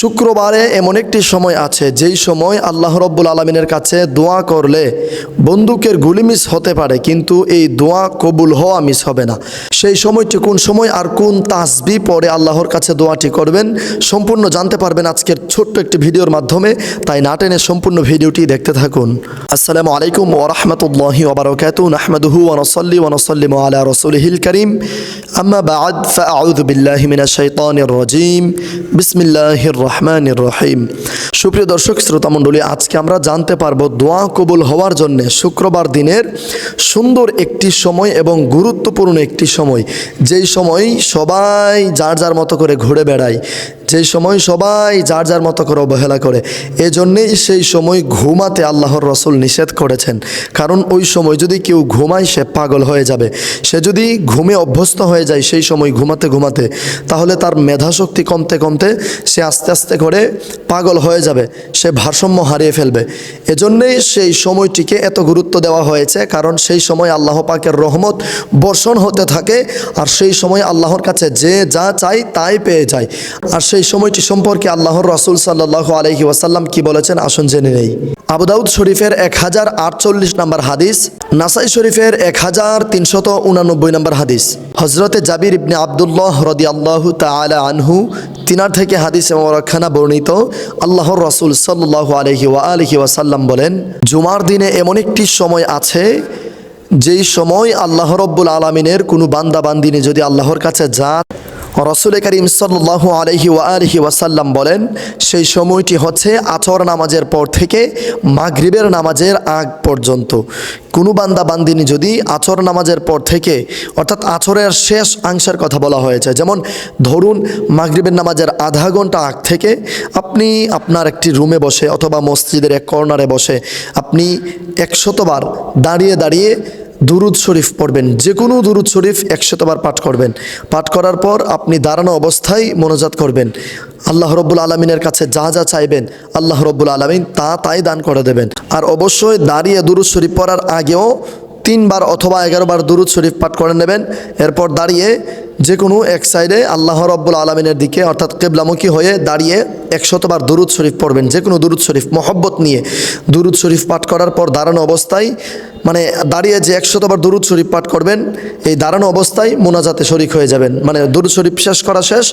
শুক্রবারে এমন একটি সময় আছে, যেই সময় আল্লাহ রব্বুল আলমিনের কাছে দোয়া করলে বন্দুকের গুলি মিস হতে পারে, কিন্তু এই দোয়া কবুল হওয়া মিস হবে না। সেই সময়টি কোন সময় আর কোন তাসবি পরে আল্লাহর কাছে দোয়াটি করবেন, সম্পূর্ণ জানতে পারবেন আজকের ছোট্ট একটি ভিডিওর মাধ্যমে। তাই না টেনে সম্পূর্ণ ভিডিওটি দেখতে থাকুন। আসসালামু আলাইকুম ওরহমতুল্লাহি ওবরাকাতু নাহমাদুহু ওনসল্লি ওনসল্লিম আলা রসুলহিল করিম। আম্মা বাদ, ফাআউযু বিল্লাহি মিনাশ শাইতানির রাজিম। বিসমিল্লাহির রহমানির রহিম। সুপ্রিয় দর্শক শ্রোতা মণ্ডলী আজকে আমরা জানতে পারব দোয়া কবুল হওয়ার জন্য শুক্রবার দিনের সুন্দর একটি সময় এবং গুরুত্বপূর্ণ একটি সময়। যেই সময় সবাই যার যার মতো করে ঘুরে বেড়ায় যেই সময় সবাই যার যার মতো করে অবহেলা করে, এজন্যেই সেই সময় ঘুমাতে আল্লাহর রসুল নিষেধ করেছেন। কারণ ওই সময় যদি কেউ ঘুমায়, সে পাগল হয়ে যাবে। সে যদি ঘুমে অভ্যস্ত হয়ে যায় সেই সময় ঘুমাতে ঘুমাতে, তাহলে তার মেধাশক্তি কমতে কমতে সে আস্তে আস্তে করে পাগল হয়ে যাবে। সে ভারসাম্য হারিয়ে ফেলবে। এজন্যেই সেই সময়টিকে এত গুরুত্ব দেওয়া হয়েছে, কারণ সেই সময় আল্লাহ পাকের রহমত বর্ষণ হতে থাকে, আর সেই সময় আল্লাহর কাছে যে যা চাই তাই পেয়ে যায়। আর সেই সময়টি সম্পর্কে আল্লাহর রসুল সাল্লাহ আলহি ওয়াসাল্লাম কি বলেছেন আসুন জেনে নেই। আবুদাউদ শরীফের এক হাজার আটচল্লিশ নম্বর হাদিস, নাসাই শরীফের এক হাজার তিনশত উনানব্বই নম্বর হাদিস। হজরতে জাবির ইবনে আবদুল্লাহ রদি আল্লাহ তালা আনহু, তিনার থেকে হাদিস মোরাখানা বর্ণিত আল্লাহর রসুল সাল্লাহ আলহি ওয়া আলহি ওয়াসাল্লাম বলেন, জুমার দিনে এমন একটি সময় আছে, যেই সময় আল্লাহ রব্বুল আলমিনের কোনো বান্দা বান্দিনী যদি আল্লাহর কাছে যা রসুল করিম সাল্লাহ আলহি আলহি ওয়াসাল্লাম বলেন, সেই সময়টি হচ্ছে আচর নামাজের পর থেকে মাগরিবের নামাজের আগ পর্যন্ত। কোনো বান্দা বান্দিনী যদি আচর নামাজের পর থেকে, অর্থাৎ আচরের শেষ অংশের কথা বলা হয়েছে, যেমন ধরুন মাগরিবের নামাজের আধা ঘণ্টা আগ থেকে আপনি আপনার একটি রুমে বসে অথবা মসজিদের এক কর্নারে বসে আপনি একশতবার দাঁড়িয়ে দাঁড়িয়ে দুরুদ শরীফ পড়বেন, যে কোনো দুরুদ শরীফ একশতবার পাঠ করবেন। পাঠ করার পর আপনি দাঁড়ানো অবস্থায় মনোজাত করবেন। আল্লাহ রব্বুল আলমিনের কাছে যা যা চাইবেন, আল্লাহ রব্বুল আলমিন তা তাই দান করে দেবেন। আর অবশ্যই দাঁড়িয়ে দুরুদ শরীফ পড়ার আগেও তিনবার অথবা এগারোবার দুরুদ শরীফ পাঠ করে নেবেন। এরপর দাঁড়িয়ে যে কোনো এক সাইডে আল্লাহ রব্বুল আলমিনের দিকে, অর্থাৎ কেবলামুখী হয়ে দাঁড়িয়ে একশতবার দুরুদ শরীফ পড়বেন। যে কোনো দুরুদ শরীফ, মহব্বত নিয়ে দুরুদ শরীফ পাঠ করার পর দাঁড়ানো অবস্থায় মানে দাঁড়িয়ে যে একশতবার দুরুদ শরীফ পাঠ করবেন, এই দাঁড়ানো অবস্থায় মোনাজাতে শরিক হয়ে যাবেন। মানে দুরুদ শরীফ শেষ করা শেষ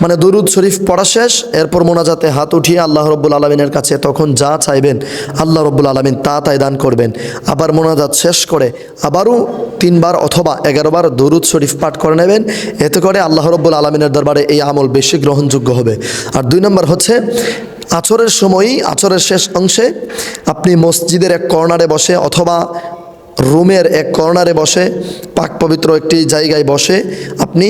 মানে দরুদ শরীফ পড়া শেষ, এরপর মোনাজাতে হাত উঠিয়ে আল্লাহ রব্বুল আলমিনের কাছে তখন যা চাইবেন আল্লাহ রব্বুল আলমিন তা তাই দান করবেন। আবার মোনাজাত শেষ করে আবারও তিনবার অথবা এগারোবার দরুদ শরীফ পাঠ করে নেবেন। এতে করে আল্লাহ রব্বুল আলমিনের দরবারে এই আমল বেশি গ্রহণযোগ্য হবে। আর দুই নম্বর হচ্ছে আচরের সময়ই আচরের শেষ অংশে আপনি মসজিদের এক কর্নারে বসে অথবা রুমের এক কর্নারে বসে পাক পবিত্র একটি জায়গায় বসে আপনি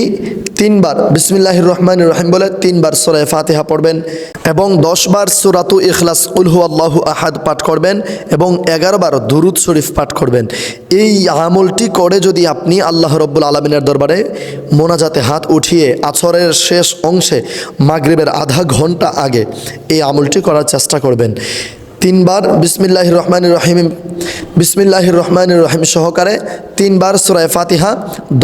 তিনবার, বিসমিল্লাহির রহমান রহিম বলে তিনবার সোরায় ফাতিহা পড়বেন এবং দশবার সুরাতু ইখলাস উলহু আল্লাহু আহাদ পাঠ করবেন এবং এগারোবার দুরুদ শরীফ পাঠ করবেন। এই আমলটি করে যদি আপনি আল্লাহ রব্বুল আলমিনের দরবারে মোনাজাতে হাত উঠিয়ে আছরের শেষ অংশে মাগরিবের আধা ঘণ্টা আগে এই আমলটি করার চেষ্টা করবেন। তিনবার বিসমিল্লাহ রহমান রহিম বিসমিল্লাহ রহমান রহিম সহকারে তিনবার সুরায় ফাতিহা,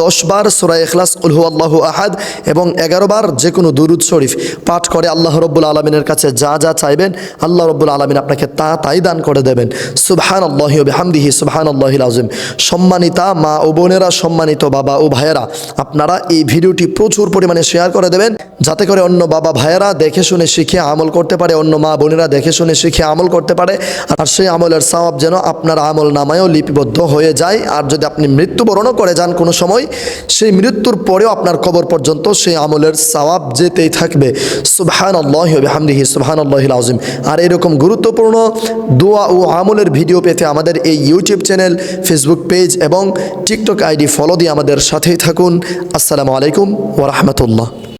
দশবার সুরায় এখলাস উলহু আল্লাহ আহাদ এবং এগারোবার যে কোনো দুরুদ শরীফ পাঠ করে আল্লাহ রব্বুল আলমিনের কাছে যা যা চাইবেন আল্লাহ রব্বুল আলমিন আপনাকে তা তাই দান করে দেবেন। সুবহান আল্লাহ হামদিহি সুবহান আল্লাহ আজম সম্মানিতা মা ও বোনেরা, সম্মানিত বাবা ও ভাইয়েরা, আপনারা এই ভিডিওটি প্রচুর পরিমাণে শেয়ার করে দেবেন, যাতে করে অন্য বাবা ভাইয়েরা দেখে শুনে শিখে আমল করতে পারে, অন্য মা বোনেরা দেখে শুনে শিখে আমল করতে পারে আর সেই আমলের সওয়াব যেন আপনার আমল নামায়ও লিপিবদ্ধ হয়ে যায়। আর যদি আপনি মৃত্যুবরণও করে যান কোনো সময়, সেই মৃত্যুর পরেও আপনার কবর পর্যন্ত সেই আমলের সওয়াব যেতেই থাকবে। সুবহান আল্লাহ হামদিহি সুবহান আল্লাহ আজিম আর এরকম গুরুত্বপূর্ণ দোয়া ও আমলের ভিডিও পেতে আমাদের এই ইউটিউব চ্যানেল, ফেসবুক পেজ এবং টিকটক আইডি ফলো দিয়ে আমাদের সাথেই থাকুন। আসসালামু আলাইকুম ওরহমতুল্লাহ